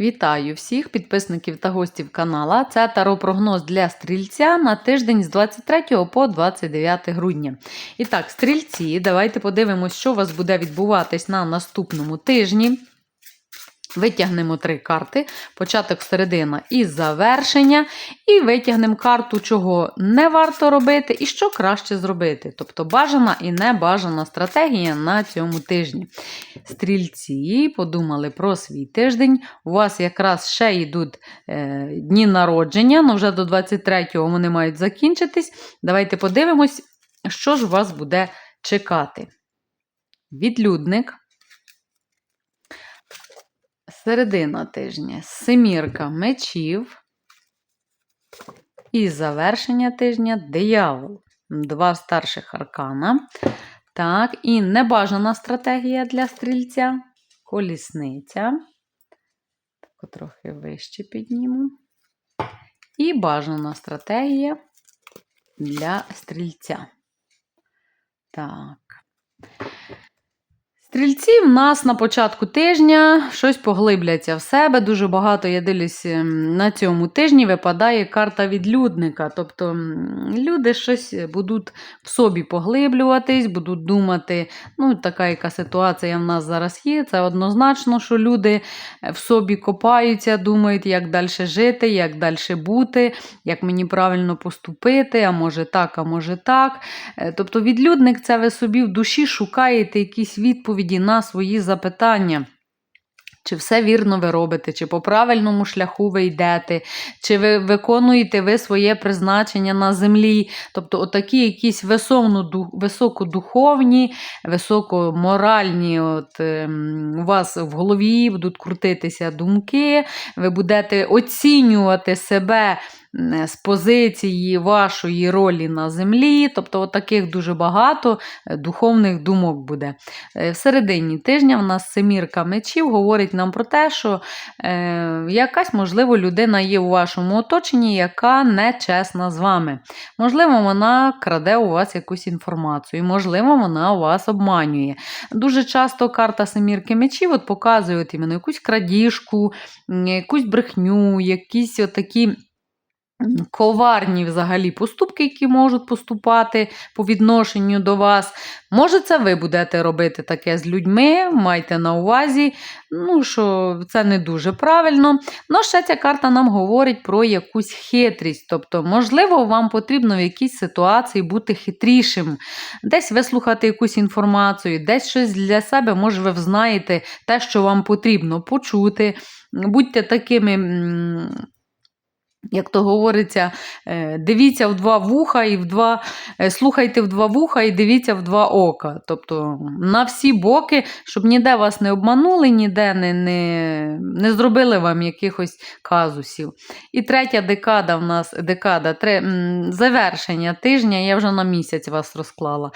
Вітаю всіх підписників та гостів канала. Це таро-прогноз для стрільця на тиждень з 23 по 29 грудня. І так, стрільці, давайте подивимось, що у вас буде відбуватись на наступному тижні. Витягнемо три карти: початок, середина і завершення. І витягнемо карту, чого не варто робити, і що краще зробити. Тобто бажана і небажана стратегія на цьому тижні. Стрільці подумали про свій тиждень. У вас якраз ще йдуть е, дні народження, але вже до 23-го вони мають закінчитись. Давайте подивимось, що ж вас буде чекати. Відлюдник. Середина тижня семірка мечів. І завершення тижня диявол. Два старших аркана. Так, і небажана стратегія для стрільця. Колісниця. Так, трохи вище підніму. І бажана стратегія для стрільця. Так. Стрільці в нас на початку тижня щось поглибляться в себе. Дуже багато, я дивлюсь, ем, на цьому тижні випадає карта відлюдника. Тобто люди щось будуть в собі поглиблюватись, будуть думати, ну, така яка ситуація в нас зараз є. Це однозначно, що люди в собі копаються, думають, як далі жити, як далі бути, як мені правильно поступити, а може так, а може так. Е, Тобто відлюдник це ви собі в душі шукаєте якісь відповіді на свої запитання. Чи все вірно ви робите, чи по правильному шляху ви йдете, чи ви виконуєте ви своє призначення на землі. Тобто, отакі якісь висовно, високодуховні, високоморальні, от, ем, у вас в голові будуть крутитися думки, ви будете оцінювати себе з позиції вашої ролі на землі. Тобто, таких дуже багато е, духовних думок буде. Е, В середині тижня в нас семірка мечів говорить нам про те, що е, якась, можливо, людина є у вашому оточенні, яка не чесна з вами. Можливо, вона краде у вас якусь інформацію, можливо, вона у вас обманює. Дуже часто карта семірки мечів от показує от іменно якусь крадіжку, якусь брехню, якісь отакі. Коварні взагалі поступки, які можуть поступати по відношенню до вас. Може, це ви будете робити таке з людьми, майте на увазі, ну, що це не дуже правильно. Ну, ще ця карта нам говорить про якусь хитрість. Тобто, можливо, вам потрібно в якійсь ситуації бути хитрішим, десь вислухати якусь інформацію, десь щось для себе, може, ви знаєте те, що вам потрібно почути. Будьте такими. Як то говориться, е, дивіться в два вуха і в два, е, слухайте в два вуха і дивіться в два ока. Тобто на всі боки, щоб ніде вас не обманули, ніде не, не, не зробили вам якихось казусів. І третя декада в нас декада, тре, м, завершення тижня, я вже на місяць вас розклала.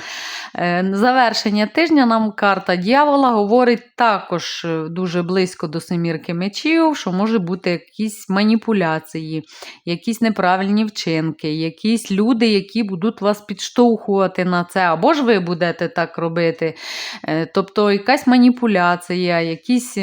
Е, Завершення тижня нам карта дьявола говорить також дуже близько до семірки мечів, що може бути якісь маніпуляції, якісь неправильні вчинки, якісь люди, які будуть вас підштовхувати на це, або ж ви будете так робити. Е, Тобто якась маніпуляція, якісь.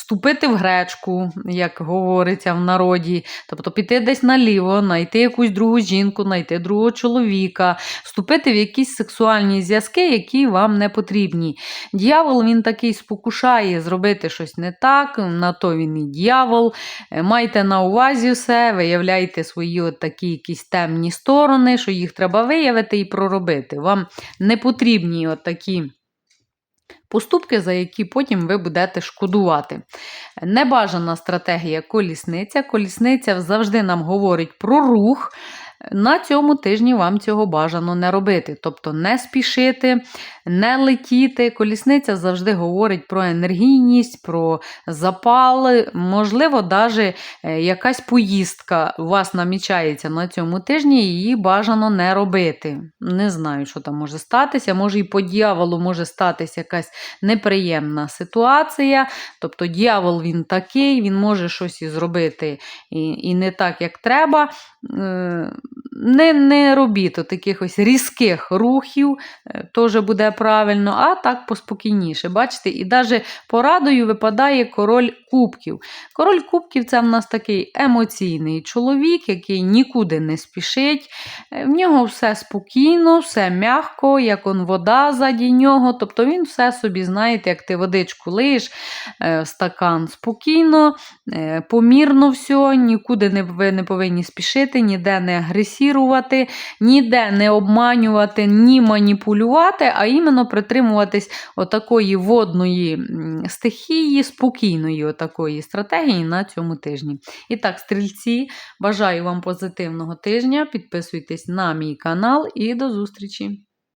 Вступити в гречку, як говориться в народі, тобто піти десь наліво, знайти якусь другу жінку, знайти другого чоловіка, вступити в якісь сексуальні зв'язки, які вам не потрібні. Д'явол він такий спокушає зробити щось не так, на то він і д'явол. Е, Майте на увазі все, виявляйте свої от такі якісь темні сторони, що їх треба виявити і проробити. Вам не потрібні от такі поступки, за які потім ви будете шкодувати. Небажана стратегія колісниця. Колісниця завжди нам говорить про рух. На цьому тижні вам цього бажано не робити. Тобто не спішити, не летіти. Колісниця завжди говорить про енергійність, про запал. Можливо, навіть якась поїздка у вас намічається на цьому тижні, її бажано не робити. Не знаю, що там може статися. Може, і по дьяволу може статися якась неприємна ситуація. Тобто, дьявол він такий, він може щось і зробити і, і не так, як треба. Не, не робіть таких ось різких рухів, е, теж буде правильно, а так поспокійніше. Бачите, і навіть порадою випадає король кубків. Король кубків це в нас такий емоційний чоловік, який нікуди не спішить. Е, В нього все спокійно, все м'яко, як он вода заді нього. Тобто він все собі, знаєте, як ти водичку лиєш, е, стакан спокійно, помірно все, нікуди не, ви не повинні спішити, ніде не агресірувати, ніде не обманювати, ні маніпулювати, а іменно притримуватись отакої водної стихії, спокійної отакої стратегії на цьому тижні. І так, стрільці, бажаю вам позитивного тижня. Підписуйтесь на мій канал і до зустрічі!